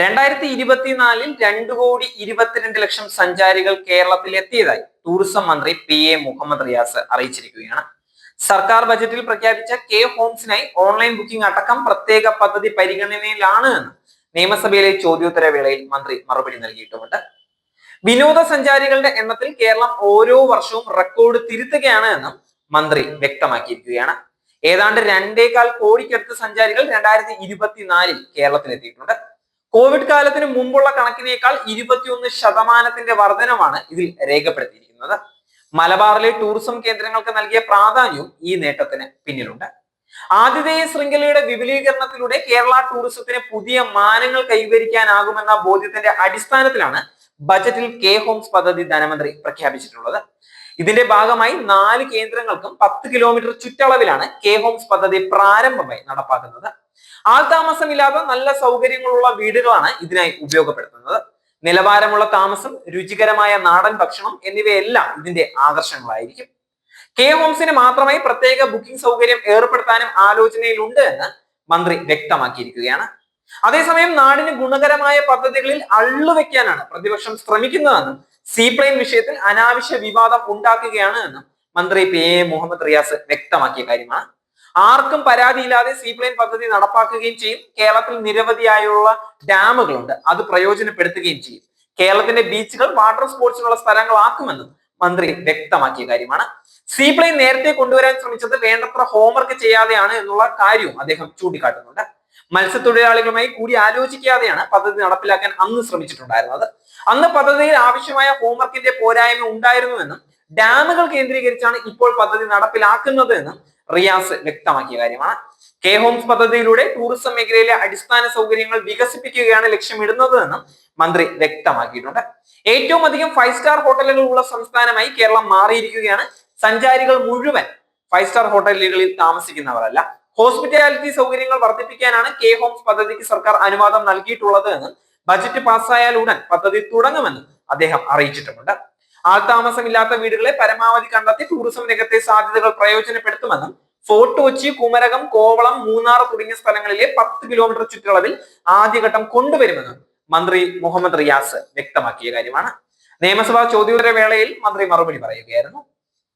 രണ്ടായിരത്തി ഇരുപത്തിനാലിൽ രണ്ടു കോടി ഇരുപത്തിരണ്ട് ലക്ഷം സഞ്ചാരികൾ കേരളത്തിൽ എത്തിയതായി ടൂറിസം മന്ത്രി പി എ മുഹമ്മദ് റിയാസ് അറിയിച്ചിരിക്കുകയാണ്. സർക്കാർ ബജറ്റിൽ പ്രഖ്യാപിച്ച കെ ഹോംസിനായി ഓൺലൈൻ ബുക്കിംഗ് അടക്കം പ്രത്യേക പദ്ധതി പരിഗണനയിലാണ് എന്ന് നിയമസഭയിലെ ചോദ്യോത്തര വേളയിൽ മന്ത്രി മറുപടി നൽകിയിട്ടുമുണ്ട്. വിനോദസഞ്ചാരികളുടെ എണ്ണത്തിൽ കേരളം ഓരോ വർഷവും റെക്കോർഡ് തിരുത്തുകയാണ് എന്നും മന്ത്രി വ്യക്തമാക്കിയിരിക്കുകയാണ്. ഏതാണ്ട് രണ്ടേകാൽ കോടിക്കടുത്ത് സഞ്ചാരികൾ രണ്ടായിരത്തി ഇരുപത്തിനാലിൽ കേരളത്തിൽ എത്തിയിട്ടുണ്ട് കോവിഡ് കാലത്തിന് മുമ്പുള്ള കണക്കിനേക്കാൾ ഇരുപത്തിയൊന്ന് ശതമാനത്തിന്റെ വർധനമാണ് ഇതിൽ രേഖപ്പെടുത്തിയിരിക്കുന്നത്. മലബാറിലെ ടൂറിസം കേന്ദ്രങ്ങൾക്ക് നൽകിയ പ്രാധാന്യവും ഈ നേട്ടത്തിന് പിന്നിലുണ്ട്. ആതിഥേയ ശൃംഖലയുടെ വിപുലീകരണത്തിലൂടെ കേരള ടൂറിസത്തിന് പുതിയ മാനങ്ങൾ കൈവരിക്കാനാകുമെന്ന ബോധ്യത്തിന്റെ അടിസ്ഥാനത്തിലാണ് ബജറ്റിൽ കെ ഹോംസ് പദ്ധതി ധനമന്ത്രി പ്രഖ്യാപിച്ചിട്ടുള്ളത്. ഇതിന്റെ ഭാഗമായി നാല് കേന്ദ്രങ്ങൾക്കും പത്ത് കിലോമീറ്റർ ചുറ്റളവിലാണ് കെ ഹോംസ് പദ്ധതി പ്രാരംഭമായി നടപ്പാക്കുന്നത്. ആൾതാമസമില്ലാത്ത നല്ല സൗകര്യങ്ങളുള്ള വീടുകളാണ് ഇതിനായി ഉപയോഗപ്പെടുത്തുന്നത്. നിലവാരമുള്ള താമസം രുചികരമായ നാടൻ ഭക്ഷണം എന്നിവയെല്ലാം ഇതിന്റെ ആകർഷണങ്ങളായിരിക്കും. കെ ഹോംസിന് മാത്രമായി പ്രത്യേക ബുക്കിംഗ് സൗകര്യം ഏർപ്പെടുത്താനും ആലോചനയിലുണ്ട് എന്ന് മന്ത്രി വ്യക്തമാക്കിയിരിക്കുകയാണ്. അതേസമയം നാടിന് ഗുണകരമായ പദ്ധതികളിൽ അള്ളുവെക്കാനാണ് പ്രതിപക്ഷം ശ്രമിക്കുന്നതെന്നും സീപ്ലെയിൻ വിഷയത്തിൽ അനാവശ്യ വിവാദം ഉണ്ടാക്കുകയാണ് എന്നും മന്ത്രി പി എ മുഹമ്മദ് റിയാസ് വ്യക്തമാക്കിയ കാര്യമാണ്. ആർക്കും പരാതിയില്ലാതെ സീപ്ലെയിൻ പദ്ധതി നടപ്പാക്കുകയും ചെയ്യും. കേരളത്തിൽ നിരവധിയായുള്ള ഡാമുകളുണ്ട്. അത് പ്രയോജനപ്പെടുത്തുകയും ചെയ്യും. കേരളത്തിന്റെ ബീച്ചുകൾ വാട്ടർ സ്പോർട്സിനുള്ള സ്ഥലങ്ങളാക്കുമെന്നും മന്ത്രി വ്യക്തമാക്കിയ കാര്യമാണ്. സീപ്ലെയിൻ നേരത്തെ കൊണ്ടുവരാൻ ശ്രമിച്ചത് വേണ്ടത്ര ഹോംവർക്ക് ചെയ്യാതെയാണ് എന്നുള്ള കാര്യവും അദ്ദേഹം ചൂണ്ടിക്കാട്ടുന്നുണ്ട്. മത്സ്യത്തൊഴിലാളികളുമായി കൂടി ആലോചിക്കാതെയാണ് പദ്ധതി നടപ്പിലാക്കാൻ അന്ന് ശ്രമിച്ചിട്ടുണ്ടായിരുന്നത്. അന്ന് പദ്ധതിയിൽ ആവശ്യമായ ഹോംവർക്കിന്റെ പോരായ്മ ഉണ്ടായിരുന്നുവെന്നും ഡാമുകൾ കേന്ദ്രീകരിച്ചാണ് ഇപ്പോൾ പദ്ധതി നടപ്പിലാക്കുന്നത് എന്നും റിയാസ് വ്യക്തമാക്കിയ കാര്യമാണ്. കെ ഹോംസ് പദ്ധതിയിലൂടെ ടൂറിസം മേഖലയിലെ അടിസ്ഥാന സൗകര്യങ്ങൾ വികസിപ്പിക്കുകയാണ് ലക്ഷ്യമിടുന്നത് എന്നും മന്ത്രി വ്യക്തമാക്കിയിട്ടുണ്ട്. ഏറ്റവും അധികം ഫൈവ് സ്റ്റാർ ഹോട്ടലുകൾ ഉള്ള സംസ്ഥാനമായി കേരളം മാറിയിരിക്കുകയാണ്. സഞ്ചാരികൾ മുഴുവൻ ഫൈവ് സ്റ്റാർ ഹോട്ടലുകളിൽ താമസിക്കുന്നവരല്ല. ഹോസ്പിറ്റാലിറ്റി സൗകര്യങ്ങൾ വർദ്ധിപ്പിക്കാനാണ് കെ ഹോംസ് പദ്ധതിക്ക് സർക്കാർ അനുവാദം നൽകിയിട്ടുള്ളത് എന്നും ബജറ്റ് പാസ്സായാൽ ഉടൻ പദ്ധതി തുടങ്ങുമെന്നും അദ്ദേഹം അറിയിച്ചിട്ടുമുണ്ട്. ആൾതാമസമില്ലാത്ത വീടുകളെ പരമാവധി കണ്ടെത്തി ടൂറിസം രംഗത്തെ സാധ്യതകൾ പ്രയോജനപ്പെടുത്തുമെന്നും ഫോർട്ട് കൊച്ചി കുമരകം കോവളം മൂന്നാർ തുടങ്ങിയ സ്ഥലങ്ങളിലെ പത്ത് കിലോമീറ്റർ ചുറ്റളവിൽ ആദ്യഘട്ടം കൊണ്ടുവരുമെന്നും മന്ത്രി മുഹമ്മദ് റിയാസ് വ്യക്തമാക്കിയ കാര്യമാണ്. നിയമസഭാ ചോദ്യോത്തര വേളയിൽ മന്ത്രി മറുപടി പറയുകയായിരുന്നു.